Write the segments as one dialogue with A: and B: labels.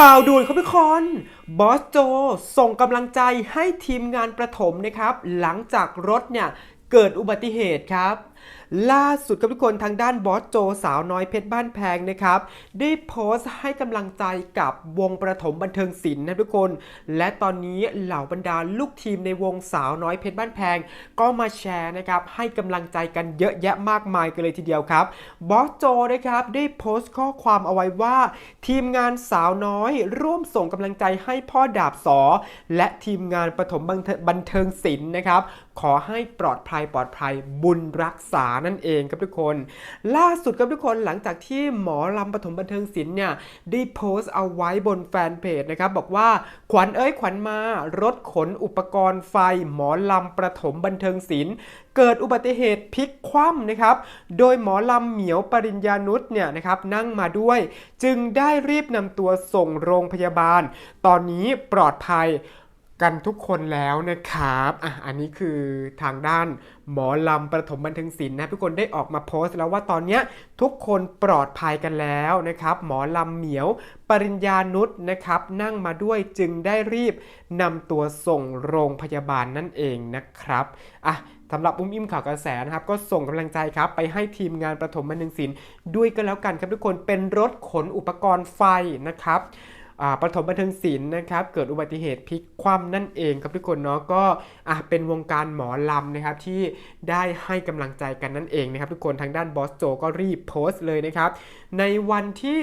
A: ข่าวด่วนครับทุกคน บอสโจส่งกำลังใจให้ทีมงานประถมนะครับ หลังจากรถเนี่ย เกิดอุบัติเหตุครับ ล่าสุดครับทุกคนทางด้านบอสโจสาวน้อยเพชรบ้านแพงนะครับ ได้โพสต์ให้กำลังใจกับวงประถมบันเทิงศิลป์นะทุกคน และตอนนี้เหล่าบรรดาลูกทีมในวงสาวน้อยเพชรบ้านแพง ก็มาแชร์นะครับให้กำลังใจกันเยอะแยะมากมายกันเลยทีเดียวครับบอสโจนะครับได้โพสต์ข้อความเอาไว้ว่า ทีมงานสาวน้อยร่วมส่งกำลังใจให้พ่อดาบสอ และทีมงานประถมบันเทิงศิลป์นะครับขอให้ปลอดภัยปลอดภัยบุญรักษานั่นเองครับทุกคน ล่าสุดครับทุกคนหลังจากที่หมอลำปฐมบันเทิงศิลป์เนี่ยได้โพสต์เอาไว้บนแฟนเพจนะครับบอกว่าขวัญเอ้ยขวัญมารถขนอุปกรณ์ไฟหมอลำประถมบันเทิงศิลป์เกิดอุบัติเหตุพลิกคว่ำนะครับ โดยหมอลำเหมียวปริญญานุชเนี่ยนะครับนั่งมาด้วย จึงได้รีบนำตัวส่งโรงพยาบาล ตอนนี้ปลอดภัย กันทุกคนแล้วนะครับอะอันนี้คือทางด้านหมอลำประถมบันเทิงศิลป์นะทุกคนได้ออกมาโพสต์แล้วว่าตอนเนี้ยทุกคนปลอดภัยกันแล้วนะครับ หมอลำเหมียวปริญญานุชนะครับ นั่งมาด้วยจึงได้รีบนำตัวส่งโรงพยาบาลนั่นเองนะครับอะสำหรับอุ้มอิ่มข่าวกระแสนะครับ ก็ส่งกำลังใจครับ ไปให้ทีมงานประถมบันเทิงศิลป์ด้วยกันแล้วกันครับทุกคนเป็นรถขนอุปกรณ์ไฟนะครับ ปฐมบันเทิงศิลป์นะครับ เกิดอุบัติเหตุพลิกคว่ำนั่นเองครับทุกคนเนาะก็เป็นวงการหมอลำนะครับที่ได้ให้กำลังใจกันนั่นเองนะครับทุกคนทางด้านบอสโจก็รีบโพสต์เลยนะครับ ในวันที่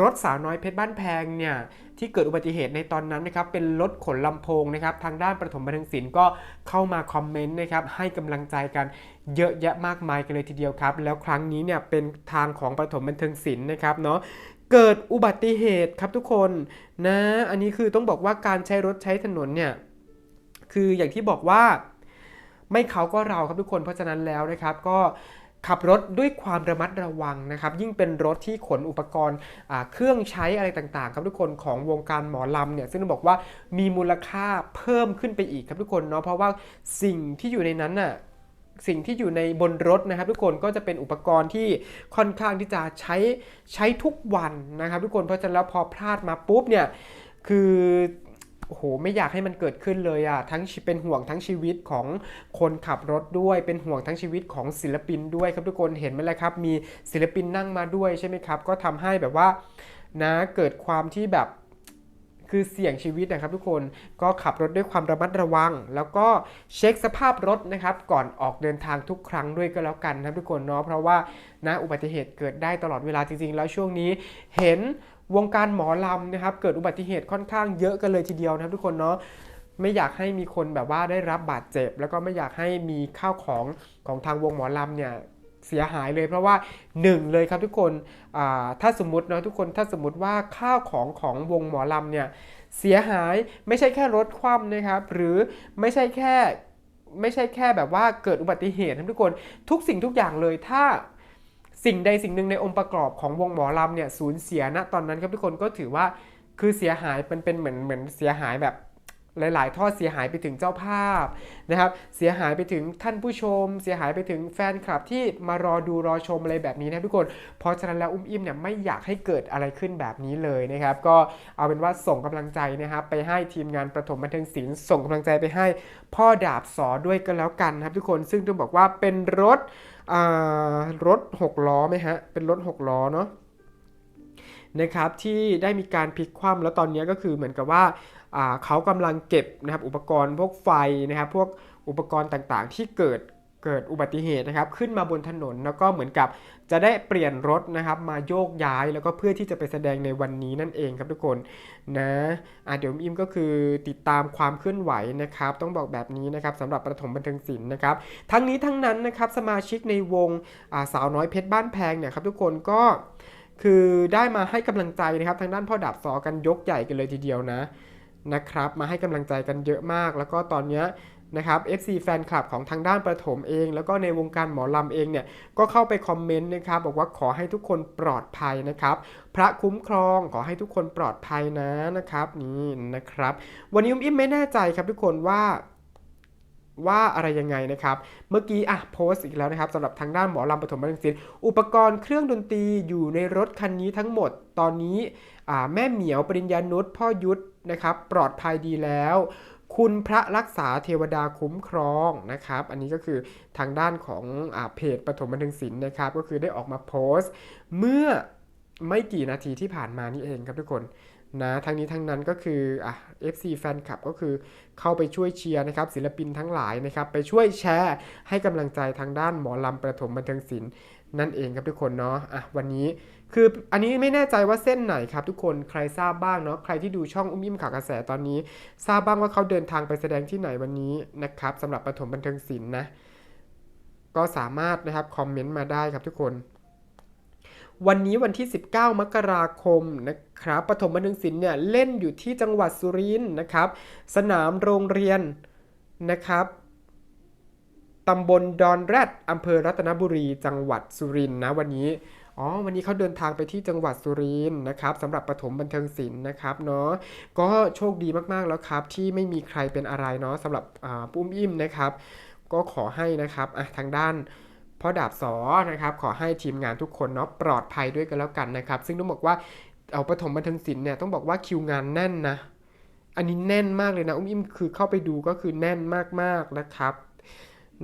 A: รถสาวน้อยเพชรบ้านแพงเนี่ยที่เกิดอุบัติเหตุในตอนนั้นนะครับเป็นรถขนลำโพงนะครับทางด้านประถมบันเทิงศิลป์ก็เข้ามาคอมเมนต์นะครับให้กำลังใจกันเยอะแยะมากมายกันเลยทีเดียวครับ แล้วครั้งนี้เนี่ยเป็นทางของประถมบันเทิงศิลป์นะครับเนาะ เกิดอุบัติเหตุครับทุกคนนะอันนี้คือต้องบอกว่าการใช้รถใช้ถนนเนี่ยคืออย่างที่บอกว่าไม่เขาก็เราครับทุกคนเพราะฉะนั้นแล้วนะครับก็ขับรถด้วยความระมัดระวังนะครับ ยิ่งเป็นรถที่ขนอุปกรณ์เครื่องใช้อะไรต่างๆ ครับทุกคนของวงการหมอลำเนี่ยซึ่งต้องบอกว่ามีมูลค่าเพิ่มขึ้นไปอีกครับทุกคนเนาะเพราะว่าสิ่งที่อยู่ในนั้นน่ะ สิ่งที่อยู่ในบนรถนะครับ ทุกคนก็จะเป็นอุปกรณ์ที่ค่อนข้างที่จะใช้ใช้ทุกวันนะครับ ทุกคนเพราะฉะนั้นแล้วพอพลาดมาปุ๊บเนี่ยคือโอ้โหไม่อยากให้มันเกิดขึ้นเลยอะทั้งเป็นห่วงทั้งชีวิตของคนขับรถด้วย เป็นห่วงทั้งชีวิตของศิลปินด้วยครับทุกคนเห็นไหมล่ะครับ มีศิลปินนั่งมาด้วยใช่ไหมครับ ก็ทำให้แบบว่านะเกิดความที่แบบ คือเสี่ยงชีวิตนะครับทุกคนก็ขับรถด้วยความระมัดระวัง แล้วก็เช็คสภาพรถนะครับ ก่อนออกเดินทางทุกครั้งด้วยก็แล้วกันนะครับทุกคนเนาะเพราะว่านะอุบัติเหตุเกิดได้ตลอดเวลาจริงๆ แล้วช่วงนี้เห็นวงการหมอลำนะครับ เกิดอุบัติเหตุค่อนข้างเยอะกันเลยทีเดียวนะครับทุกคนเนาะไม่อยากให้มีคนแบบว่าได้รับบาดเจ็บ แล้วก็ไม่อยากให้มีข้าวของของทางวงหมอลำเนี่ย เสียหายเลย เพราะว่าหนึ่งเลยครับทุกคนถ้าสมมติเนาะทุกคนถ้าสมมติว่าข้าวของของวงหมอลำเนี่ยเสียหายไม่ใช่แค่รถคว่ำนะครับหรือไม่ใช่แค่ไม่ใช่แค่แบบว่าเกิดอุบัติเหตุนะทุกคนทุกสิ่งทุกอย่างเลยถ้าสิ่งใดสิ่งหนึ่งในองค์ประกอบของวงหมอลำเนี่ยสูญเสียณะตอนนั้นครับทุกคนก็ถือว่าคือเสียหายเป็นเป็นเหมือนเหมือนเสียหายแบบ หลาย ๆ ทอดเสียหายไปถึงเจ้าภาพนะครับ เสียหายไปถึงท่านผู้ชม เสียหายไปถึงแฟนคลับที่มารอดูรอชมอะไรแบบนี้นะทุกคน เพราะฉะนั้นแล้วอุ้มอิ่มเนี่ยไม่อยากให้เกิดอะไรขึ้นแบบนี้เลยนะครับ ก็เอาเป็นว่าส่งกำลังใจนะครับ ไปให้ทีมงานประถมบันเทิงศิลป์ส่งกำลังใจไปให้พ่อดาบสอด้วยก็แล้วกันครับทุกคน ซึ่งต้องบอกว่าเป็นรถรถหกล้อไหมฮะ เป็นรถหกล้อเนาะนะครับที่ได้มีการพลิกคว่ำแล้วตอนนี้ก็คือเหมือนกับว่า เขากำลังเก็บนะครับอุปกรณ์พวกไฟนะครับพวกอุปกรณ์ต่างๆ ที่เกิดเกิดอุบัติเหตุนะครับขึ้นมาบนถนนแล้วก็เหมือนกับจะได้เปลี่ยนรถนะครับมาโยกย้ายแล้วก็เพื่อที่จะไปแสดงในวันนี้นั่นเองครับทุกคนนะะเดี๋ยวอิมก็คือติดตามความเคลื่อนไหวนะครับ ต้องบอกแบบนี้นะครับสำหรับประถมบันเทิงศิลป์นะครับ ทั้งนี้ทั้งนั้นนะครับสมาชิกในวงสาวน้อยเพชรบ้านแพงเนี่ยครับทุกคนก็คือได้มาให้กำลังใจนะครับทางด้านพ่อดาบสอกันยกใหญ่กันเลยทีเดียวนะ นะครับ มาให้กำลังใจกันเยอะมาก แล้วก็ตอนนี้นะครับ FC แฟนคลับของทางด้านประถมเอง แล้วก็ในวงการหมอลำเองเนี่ย ก็เข้าไปคอมเมนต์นะครับ บอกว่าขอให้ทุกคนปลอดภัยนะครับ พระคุ้มครองขอให้ทุกคนปลอดภัยนะนะครับ นี่นะครับ วันนี้อุ้มอิ่มไม่แน่ใจครับทุกคนว่าว่าอะไรยังไงนะครับ เมื่อกี้อะโพสต์อีกแล้วนะครับสำหรับทางด้านหมอลำปฐมบันเทิงศิลป์อุปกรณ์เครื่องดนตรีอยู่ในรถคันนี้ทั้งหมด ตอนนี้แม่เหมียวปริญญานุชพ่อยุทธ นะครับปลอดภัยดีแล้ว คุณพระรักษาเทวดาคุ้มครองนะครับ อันนี้ก็คือทางด้านของอเพจปฐมบันเทิงศิลป์นะครับ ก็คือได้ออกมาโพสต์ เมื่อไม่กี่นาทีที่ผ่านมานี่เองครับทุกคนนะทั้งนี้ทั้งนั้นก็คืออะ FC แฟนคลับก็คือเข้าไปช่วยเชียร์นะครับศิลปินทั้งหลายนะครับ ไปช่วยแชร์ให้กำลังใจทางด้านหมอลำประถมบันเทิงศิลป์นั่นเองครับทุกคนเนาะอะวันนี้ คืออันนี้ไม่แน่ใจว่าเส้นไหนครับทุกคนใครทราบบ้างเนาะใครที่ดูช่องอุ้มยิ้มข่าวกระแสตอนนี้ ทราบบ้างว่าเขาเดินทางไปแสดงที่ไหนวันนี้นะครับสำหรับประถมบันเทิงศิลป์นะก็สามารถนะครับคอมเมนต์มาได้ครับทุกคน วันนี้วันที่ 19 มกราคมนะครับปฐมบันเทิงศิลป์เนี่ยเล่นอยู่ที่จังหวัดสุรินทร์นะครับ สนามโรงเรียนนะครับตำบลดอนแรดอำเภอรัตนบุรีจังหวัดสุรินทร์นะวันนี้ อ๋อ วันนี้เขาเดินทางไปที่จังหวัดสุรินทร์นะครับสำหรับปฐมบันเทิงศิลป์นะครับเนาะก็โชคดีมากๆแล้วครับที่ไม่มีใครเป็นอะไรเนาะสำหรับอุ้มอิ่มนะครับ ก็ขอให้นะครับอะทางด้านพ่อดาบสอนะครับขอให้ทีมงานทุกคนเนาะปลอดภัยด้วยกันแล้วกันนะครับ ซึ่งต้องบอกว่าเอาปฐมบันเทิงศิลป์เนี่ยต้องบอกว่าคิวงานแน่นนะ อันนี้แน่นมากเลยนะอุ้มอิ่มคือเข้าไปดูก็คือแน่นมากๆนะครับ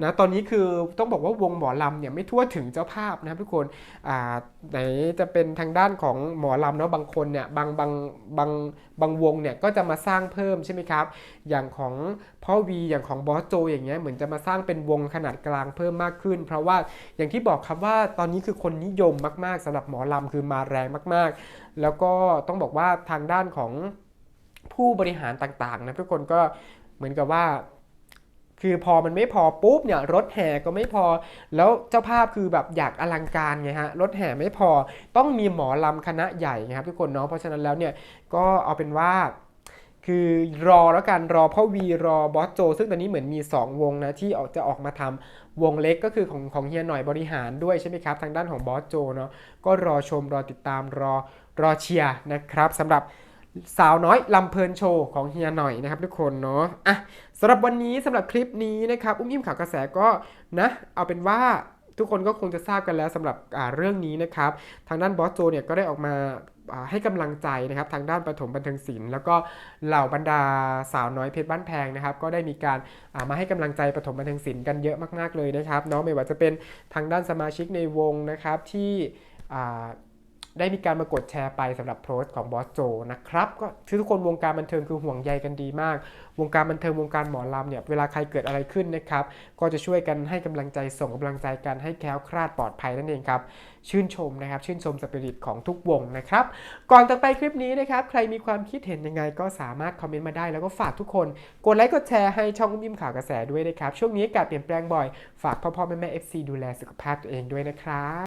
A: นะตอนนี้คือต้องบอกว่าวงหมอลำเนี่ยไม่ทั่วถึงเจ้าภาพนะครับทุกคนอ่าไหนจะเป็นทางด้านของหมอลำเนาะบางคนเนี่ยบางบางบางบางวงเนี่ยก็จะมาสร้างเพิ่มใช่ไหมครับ อย่างของพ่อวีอย่างของบอสโจอย่างเงี้ยเหมือนจะมาสร้างเป็นวงขนาดกลางเพิ่มมากขึ้น เพราะว่าอย่างที่บอกครับว่าตอนนี้คือคนนิยมมากๆสำหรับหมอลำคือมาแรงมากๆ แล้วก็ต้องบอกว่าทางด้านของผู้บริหารต่างๆนะทุกคนก็เหมือนกับว่า คือพอมันไม่พอปุ๊บเนี่ยรถแห่ก็ไม่พอ แล้วเจ้าภาพคือแบบอยากอลังการไงฮะรถแห่ไม่พอต้องมีหมอลำคณะใหญ่ไงครับทุกคนเนาะเพราะฉะนั้นแล้วเนี่ยก็เอาเป็นว่าคือรอแล้วกันรอพ่อวีรอบอสโจ ซึ่งตอนนี้เหมือนมี 2 วงนะที่ออกจะออกมาทำวงเล็กก็คือของของเฮียหน่อยบริหารด้วยใช่ไหมครับ ทางด้านของบอสโจเนาะก็รอชมรอติดตามรอรอเชียร์นะครับสำหรับ สาวน้อยลำเพลินโชว์ของเฮียหน่อยนะครับทุกคนเนาะอะสำหรับวันนี้สำหรับคลิปนี้นะครับ อุ้มอิ่มข่าวกระแสก็นะเอาเป็นว่าทุกคนก็คงจะทราบกันแล้วสำหรับอ่าเรื่องนี้นะครับ ทางด้านบอสโจเนี่ยก็ได้ออกมาให้กำลังใจนะครับทางด้านปฐมบันเทิงศิลป์แล้วก็เหล่าบรรดาสาวน้อยเพชรบ้านแพงนะครับ ก็ได้มีการามาให้กำลังใจปฐมบันเทิงศิลป์กันเยอะมากๆเลยนะครับเนาะไม่ว่าจะเป็นทางด้านสมาชิกในวงนะครับที่อ่า ได้มีการมากดแชร์ไปสำหรับโพสต์ของบอสโจนะครับก็ทุกคนวงการบันเทิงคือห่วงใยกันดีมาก วงการบันเทิงวงการหมอลำเนี่ยเวลาใครเกิดอะไรขึ้นนะครับก็จะช่วยกันให้กำลังใจส่งกำลังใจกันให้แคล้วคลาดปลอดภัยนั่นเองครับชื่นชมนะครับชื่นชมสปิริตของทุกวงนะครับก่อนจะไปคลิปนี้นะครับใครมีความคิดเห็นยังไงก็สามารถคอมเมนต์มาได้แล้วก็ฝากทุกคนกดไลค์กดแชร์ให้ช่องอุ้มยิ้มข่าวกระแสด้วยนะครับช่วงนี้อากาศเปลี่ยนแปลงบ่อย ฝากพ่อพ่อแม่แม่ FC ดูแลสุขภาพตัวเองด้วยนะครับ